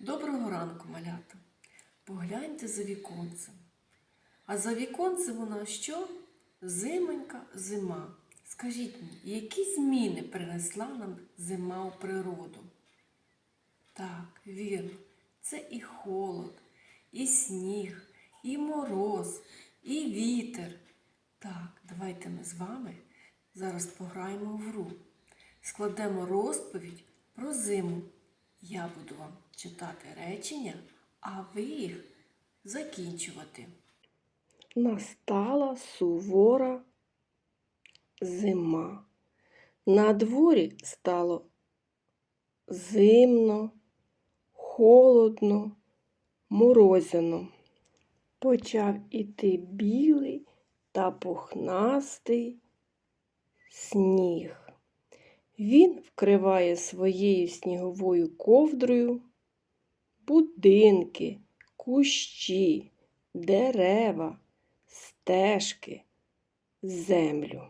Доброго ранку, малята. Погляньте за віконцем. А за віконцем у нас що? Зимонька зима. Скажіть мені, які зміни принесла нам зима у природу? Так, вірно, це і холод, і сніг, і мороз, і вітер. Так, давайте ми з вами зараз пограємо в гру. Складемо розповідь про зиму. Я буду вам читати речення, а ви їх закінчувати. Настала сувора зима. На дворі стало зимно, холодно, морозяно. Почав іти білий та пухнастий сніг. Він вкриває своєю сніговою ковдрою будинки, кущі, дерева, стежки, землю.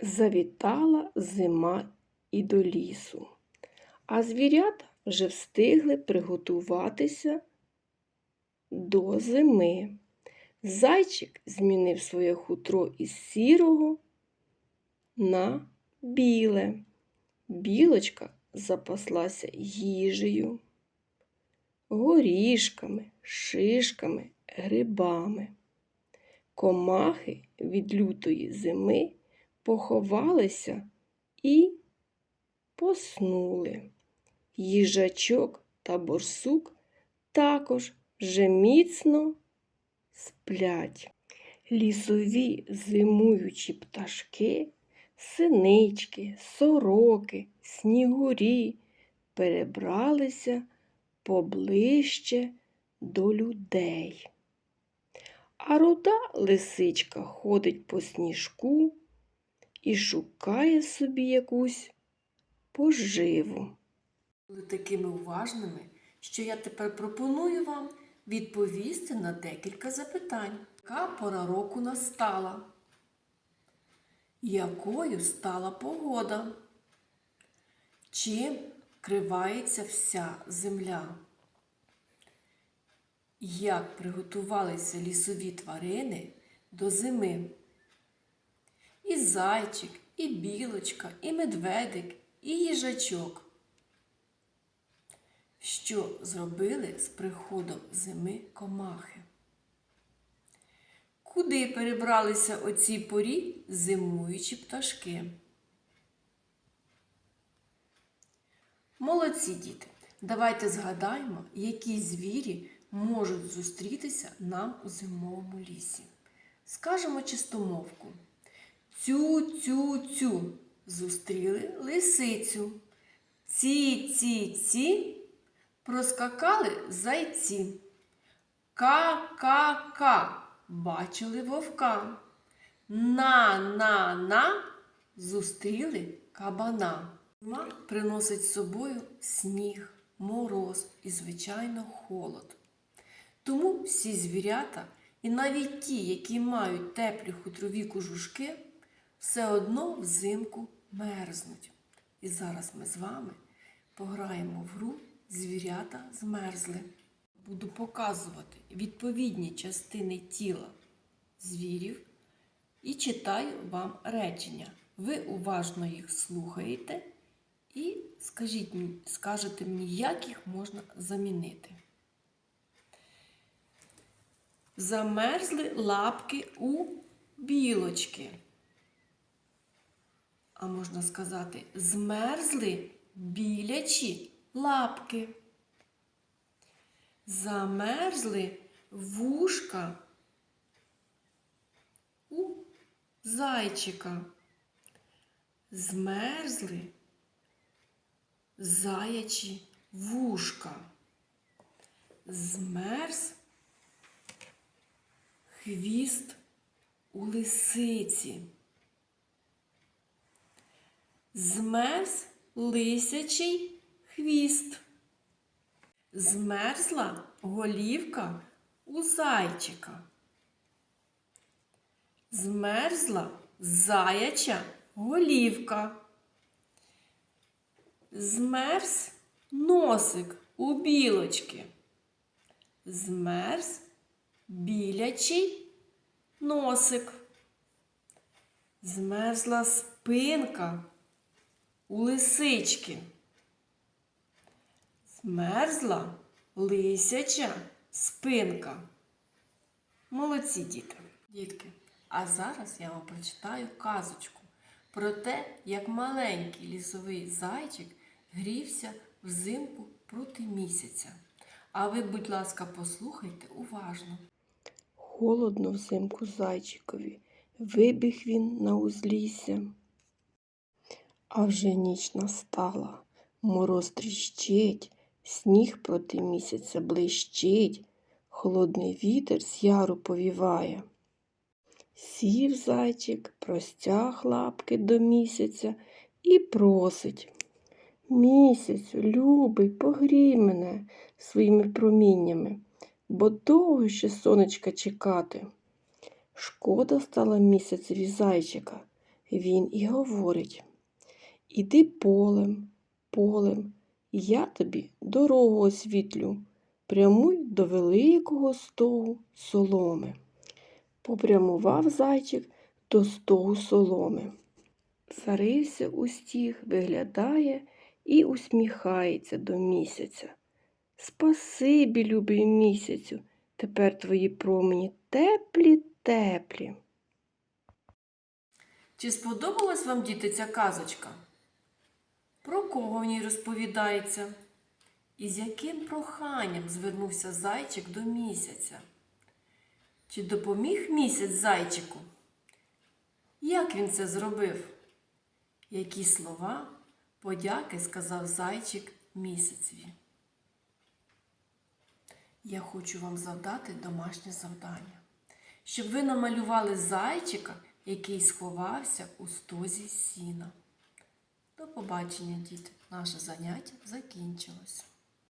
Завітала зима і до лісу, а звірята вже встигли приготуватися до зими. Зайчик змінив своє хутро із сірого на біле. Білочка запаслася їжею, горішками, шишками, грибами. Комахи від лютої зими поховалися і поснули. Їжачок та борсук також вже міцно сплять. Лісові зимуючі пташки, синички, сороки, снігурі перебралися поближче до людей. А руда лисичка ходить по сніжку і шукає собі якусь поживу. Були такими уважними, що я тепер пропоную вам відповісти на декілька запитань. Яка пора року настала? Якою стала погода? Чим кривається вся земля? Як приготувалися лісові тварини до зими? І зайчик, і білочка, і медведик, і їжачок. Що зробили з приходом зими комахи? Куди перебралися о цій порі зимуючі пташки? Молодці діти! Давайте згадаємо, які звірі можуть зустрітися нам у зимовому лісі. Скажемо чистомовку. Цю-цю-цю зустріли лисицю. Ці-ці-ці проскакали зайці. Ка-ка-ка бачили вовка. На-на-на зустріли кабана. Зима приносить з собою сніг, мороз і, звичайно, холод. Тому всі звірята, і навіть ті, які мають теплі хутрові кожушки, все одно взимку мерзнуть. І зараз ми з вами пограємо в гру звірята змерзли. Буду показувати відповідні частини тіла звірів і читаю вам речення. Ви уважно їх слухаєте і скажіть, скажете мені, як їх можна замінити. Замерзли лапки у білочки. А можна сказати, змерзли білячі лапки. Замерзли вушка у зайчика. Змерзли заячі вушка. Змерз хвіст у лисиці. Змерз лисячий хвіст. Змерзла голівка у зайчика. Змерзла заяча голівка. Змерз носик у білочки. Змерз білячий носик. Змерзла спинка у лисички. Змерзла лисяча спинка. Молодці діти. Дітки, а зараз я вам прочитаю казочку про те, як маленький лісовий зайчик грівся взимку проти місяця. А ви, будь ласка, послухайте уважно. Холодно взимку зайчикові, вибіг він на узлісся. А вже ніч настала, мороз тріщить, сніг проти місяця блищить, холодний вітер з яру повіває. Сів зайчик, простяг лапки до місяця і просить. Місяцю, любий, погрій мене своїми проміннями, бо довго ще сонечка чекати. Шкода стала місяцеві зайчика. Він і говорить Іди полем, полем, я тобі дорогу освітлю, прямуй до великого стогу соломи. Попрямував зайчик до стогу соломи. Зарився у стіг, виглядає і усміхається до місяця. Спасибі, любий місяцю, тепер твої промені теплі, теплі. Чи сподобалась вам, діти, ця казочка? Про кого в ній розповідається? І з яким проханням звернувся зайчик до місяця? Чи допоміг місяць зайчику? Як він це зробив? Які слова подяки сказав зайчик місяцеві? Я хочу вам завдати домашнє завдання, щоб ви намалювали зайчика, який сховався у стозі сіна. Побачення, діти! Наше заняття закінчилось.